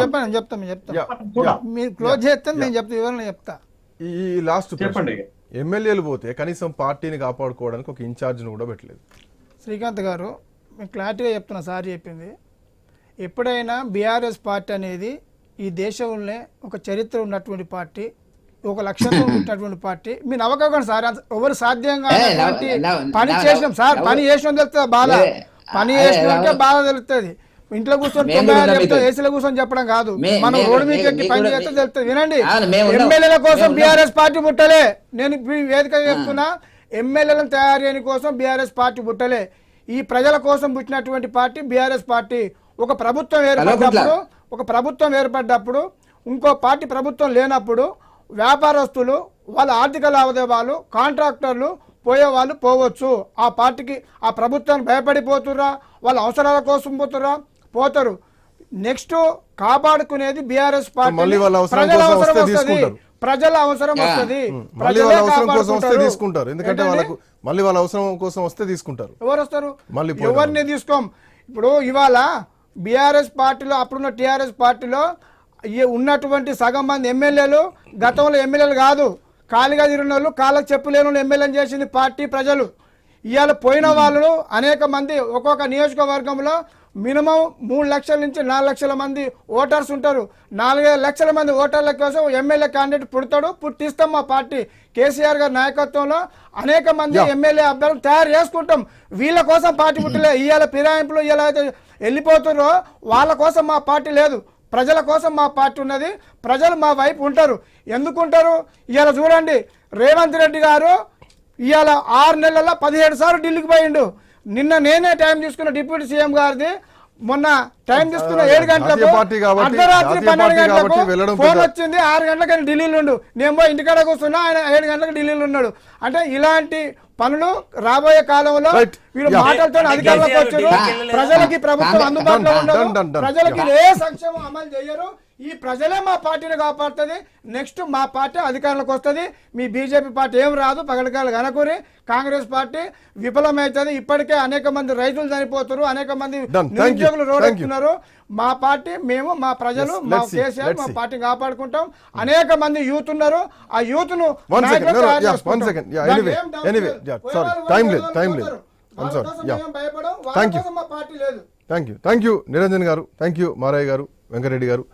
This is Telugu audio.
చెప్పండి నేను చెప్తా చెప్తా. మీరు క్లోజ్ చేస్తే నేను చెప్తా వివరణ చెప్తా. ఈ లాస్ట్ చెప్పండి. ఎమ్మెల్యేలు పోతే కనీసం పార్టీని కాపాడుకోవడానికి ఒక ఇన్ఛార్జ్ను కూడా పెట్టలేదు. శ్రీకాంత్ గారు మేము క్లారిటీగా చెప్తున్నా సార్ చెప్పింది. ఎప్పుడైనా బీఆర్ఎస్ పార్టీ అనేది ఈ దేశంలోనే ఒక చరిత్ర ఉన్నటువంటి పార్టీ ఒక లక్ష్యంతో ఉన్నటువంటి పార్టీ. మీరు నవ్వకండి సార్ అంత- ఎవరు సాధ్యంగా పని చేసినాం. సార్ పని చేసినాం తెలుస్తుంది బాధ పని నవ్వ- బాధ తెలుస్తుంది. ఇంట్లో కూర్చొని. ఏసీలో కూర్చొని చెప్పడం కాదు. మనం రోడ్డు మీద ఎక్కి పని చేస్తే తెలుస్తుంది. వినండి. ఎమ్మెల్యేల కోసం. బీఆర్ఎస్ పార్టీ పుట్టలే నేను వేదిక చెప్తున్నా ఎమ్మెల్యేలను తయారు చేయని కోసం బీఆర్ఎస్ పార్టీ పుట్టలే ఈ ప్రజల కోసం పుట్టినటువంటి పార్టీ బీఆర్ఎస్ పార్టీ. ఒక ప్రభుత్వం ఏర్పడ్డప్పుడు ఒక ప్రభుత్వం ఏర్పడ్డప్పుడు ఇంకో పార్టీ ప్రభుత్వం లేనప్పుడు వ్యాపారస్తులు వాళ్ళ ఆర్థిక లావాదేవీలు కాంట్రాక్టర్లు పోయేవాళ్ళు పోవచ్చు. ఆ పార్టీకి ఆ ప్రభుత్వానికి భయపడిపోతురా వాళ్ళ అవసరాల కోసం పోతురా పోతారు. నెక్స్ట్ కాపాడుకునేది బీఆర్ఎస్ పార్టీ మళ్ళీ వాళ్ళ అవసరం ప్రజల కోసం అవసరం వస్తే వస్తది. ప్రజల అవసరం. వస్తది. మళ్ళీ ప్రజలే వాళ్ళ అవసరం కోసం వస్తే. తీసుకుంటారు. ఎందుకంటే? వాళ్ళకు మళ్ళీ వాళ్ళ అవసరం కోసం వస్తే తీసుకుంటారు. ఎవరు వస్తారు? మళ్ళీ ఎవరిని తీసుకోం? ఇప్పుడు ఇవాళ బీఆర్ఎస్ పార్టీలో అప్పుడున్న టీఆర్ఎస్ పార్టీలో ఉన్నటువంటి సగం మంది ఎమ్మెల్యేలు గతంలో ఎమ్మెల్యేలు కాదు. ఖాళీగా తిరిగిన వాళ్ళు కాళ్ళకు చెప్పులేని వాళ్ళు ఎమ్మెల్యేలు చేసింది పార్టీ ప్రజలు. ఇవాళ పోయిన వాళ్ళు అనేక మంది ఒక్కొక్క నియోజకవర్గంలో మినిమం మూడు లక్షల నుంచి నాలుగు లక్షల మంది ఓటర్స్ ఉంటారు. నాలుగైదు లక్షల మంది ఓటర్ల కోసం ఎమ్మెల్యే క్యాండిడేట్ పుడతాడు. పుట్టిస్తాం మా పార్టీ. కేసీఆర్ గారి నాయకత్వంలో అనేక మంది ఎమ్మెల్యే అభ్యర్థులు తయారు చేసుకుంటాం. వీళ్ళ కోసం పార్టీ పుట్టలే. ఇవాళ ఫిరాయింపులు ఇలా అయితే వెళ్ళిపోతున్నారో వాళ్ళ కోసం మా పార్టీ లేదు. ప్రజల కోసం మా పార్టీ ఉన్నది. ప్రజలు మా వైపు ఉంటారు. ఎందుకు ఉంటారు ఇవాళ చూడండి. రేవంత్ రెడ్డి గారు ఇవాళ ఆరు నెలల్లో పదిహేడు సార్లు ఢిల్లీకి పోయిండు. నిన్న నేనే టైం తీసుకున్న డిప్యూటీ సీఎం గారిది. మొన్న టైం తీసుకున్న ఏడు గంటలకు అర్ధరాత్రి పన్నెండు గంటలకు ఫోన్ వచ్చింది. ఆరు గంటలకు ఆయన ఢిల్లీలో ఉండు. నేను పోయి ఇంటికాడ కూర్చున్నా ఆయన ఏడు గంటలకు ఢిల్లీలో ఉన్నాడు. అంటే ఇలాంటి పనులు రాబోయే కాలంలో. వీళ్ళు. మాటలతో అధికారంలోకి వచ్చారు? ప్రజలకి ప్రభుత్వం అందుబాటులో ఉండదు. ప్రజలకి ఏ సంక్షేమం అమలు చేయరు. ఈ ప్రజలే మా పార్టీని కాపాడుతుంది. నెక్స్ట్ మా పార్టీ అధికారంలోకి వస్తుంది. మీ బీజేపీ పార్టీ ఏం రాదు. పగలకాయలు కనకూరి కాంగ్రెస్ పార్టీ విఫలమవుతుంది ఇప్పటికే అనేక మంది రైతులు చనిపోతారు అనేక మంది. నిరుద్యోగులు రోడ్ Thank you. ఎక్కుతున్నారు. మా పార్టీ మేము మా ప్రజలు మా. కేసీఆర్ మా. పార్టీ కాపాడుకుంటాం. అనేక మంది యూత్ ఉన్నారు. ఆ యూత్ను Doubt anyway, లేదు. పోయే లేదు, మా పార్టీ లేదు. Thank you thank you Niranjan గారు థ్యాంక్ యూ మారయ్య గారు వెంకరెడ్డి గారు.